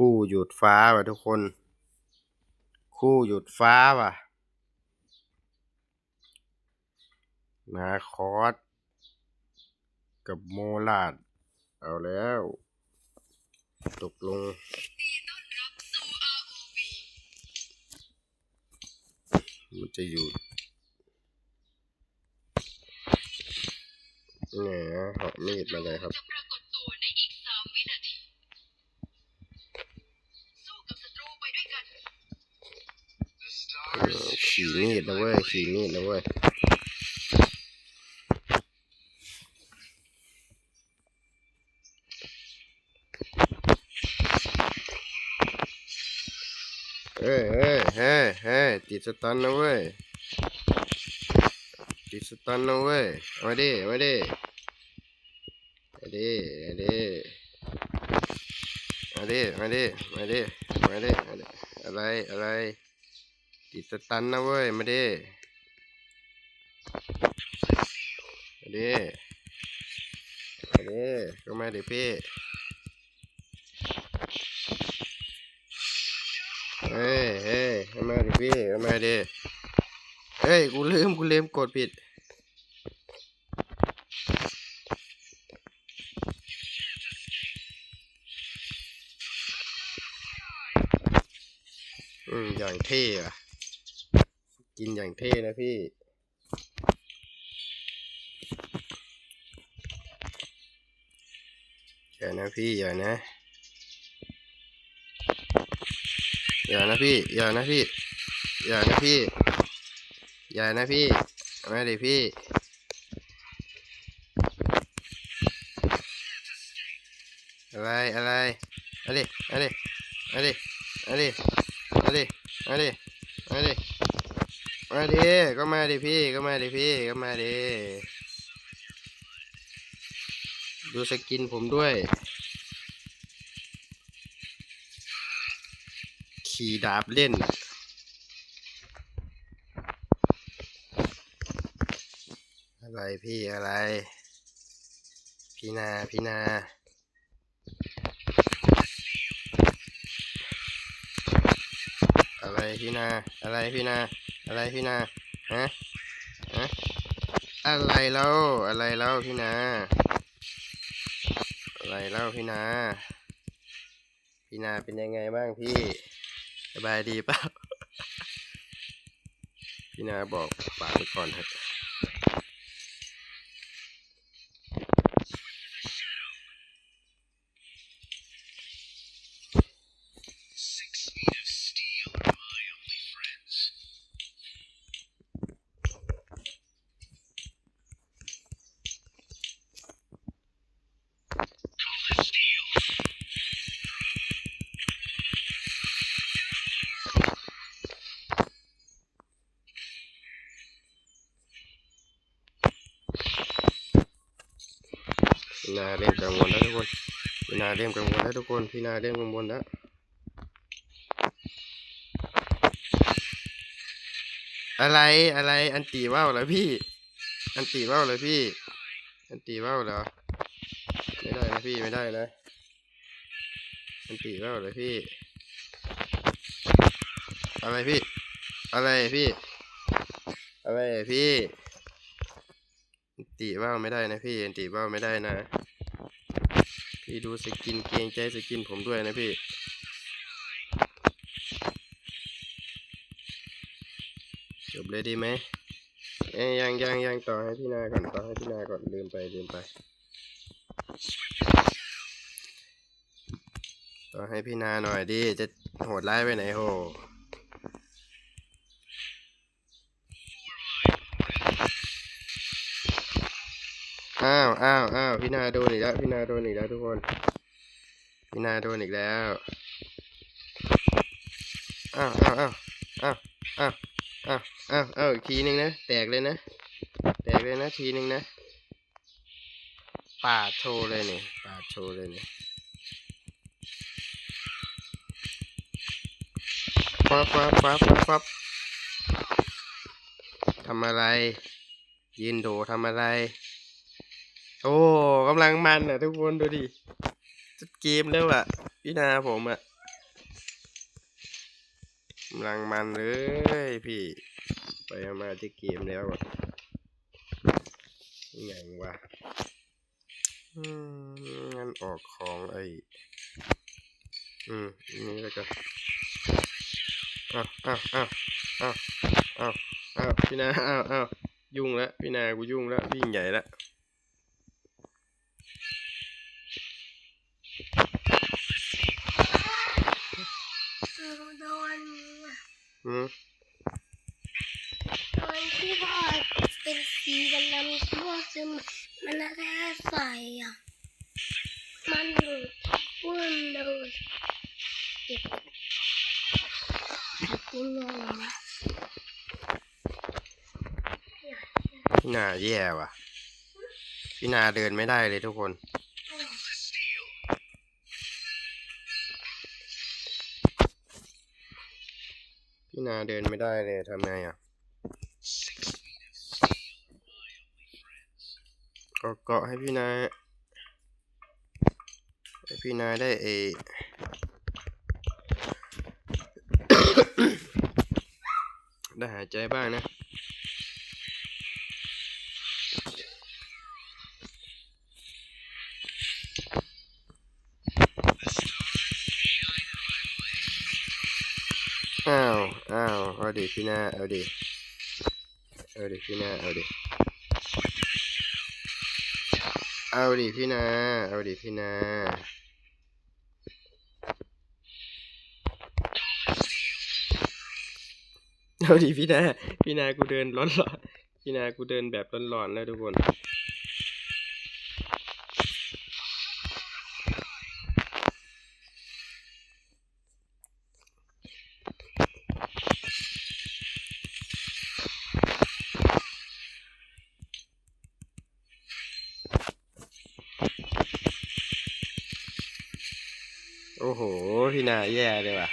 คู่หยุดฟ้าว่ะทุกคน คู่หยุดฟ้าว่ะนาคอสกับโมลาด เอาแล้ว ตกลง มันจะอยู่เนี่ยเหาะมีดมาเลยครับ ขี่มีดนะเว้ยขี่มีดนะเว้ยเฮ้ยเฮ้ยเฮ้ยเฮ้ยติดสตันนะเว้ยติดสตันนะเว้ยเอามาดิเอมาดิมาดิมาดิมาดิมาดิมาดิมาดิมาดิอะไรอะไร ติดสตันนะเว้ย มาดิมาดิมาดิก็มาดิพี่ เฮ้ยเฮ้ยมาดิพี่มาดิ เฮ้ย กูลืม กูลืมกดผิดอืมอย่างเท่อะ กินอย่างเท่นะพี่ อย่านะพี่ อย่านะ อย่านะพี่ อย่านะพี่ อย่านะพี่ อย่านะพี่ไมาดิพี่อะไรอะไรอาดิเอาดิเอาดิเอาดิเอาดิเอาดิเอาดิ มาดิก็มาดิพี่ก็มาดิพี่ก็มาดิดูสกินผมด้วย ขี่ดาบเล่นอะไรพี่อะไร พี่นาพี่นาอะไรพี่นา อะไรพี่นา อะไรพี่นาฮะฮะอะไรเล่าอะไรเล่าพี่นาอะไรเล่าพี่นาพี่นาเป็นยังไงบ้างพี่สบายดีเปล่าพี่นาบอกฝากไปก่อนเถอะ พี่นาเริ่มกังวลแล้วทุกคนพี่นาเริ่มกังวลแล้วทุกคนพี่นาเริ่มกังวลแล้วอะไรอะไร อันตีว่าวเหรอพี่ อันตีว่าวเหรอพี่ อันตีว่าวเหรอไม่ได้นะพี่ไม่ได้นะอันตีว่าวเหรอพี่ อะไรพี่ อะไรพี่ อะไรพี่ ตีว่าวไม่ได้นะพี่อันตีว่าวไม่ได้นะ พี่ดูสกินเกงใจสกินผมด้วยนะพี่จบเลยดีไหมเอ้ยยังยังยังต่อให้พี่นาก่อนต่อให้พี่นาก่อนลืมไปลืมไป ต่อให้พี่นาหน่อยดิจะโหดร้ายไปไหนโห อ้าวอ้าวอ้าวพี่นาโดนอีกแล้วพี่นาโดนอีกแล้วทุกคนพี่นาโดนอีกแล้วอ้าวอ้าวอ้าวอ้าวอ้าวอ้าวอ้าวอ้าวอีกทีหนึ่งนะแตกเลยนะแตกเลยนะทีหนึ่งนะปาดโชว์เลยเนี่ยปาดโชว์เลยเนี่ฟับฟับฟับฟับฟับทำอะไร ยืนโดทำอะไร โอ้กำลังมันอะ ทุกคนดูดิจุดเกมแล้วอะ พี่นาผมอะกำลังมันเลยพี่ ไปมาที่เกมแล้วอะอย่างวะงั้นออกของไอ้ อืมอันนี่แล้วกันอ้าวอ้าวอ้าวอ้าวอ้าวอ้าวพี่นาอ้าวอ้าวยุ่งแล้วพี่นากูยุ่งแล้ววิ่งใหญ่แล้ว อืมโดนที่พ่อเป็นสีดำๆที่พ่อซื้อมามันน่าจะใส่อะ มันหลุดปุ้นเลยเก็บกินเลยนะพี่นาแย่ว่ะพี่นาเดินไม่ได้เลยทุกคน พี่นาเดินไม่ได้เลยทำไงอะเกาะเกาะให้พี่นา ให้พี่นาได้เอได้หายใจบ้างนะอ้าว อ้าวเอาดิพี่หน้าเอาดิเอาดิพี่หน้าเอาดิเอาดิพี่นาเอาดิพี่นาเอาดิพี่นาพี่นากูเดินร้อนๆพี่นากูเดินแบบร้อนๆแล้วทุกคน พี่นาแย่เลยว่ะ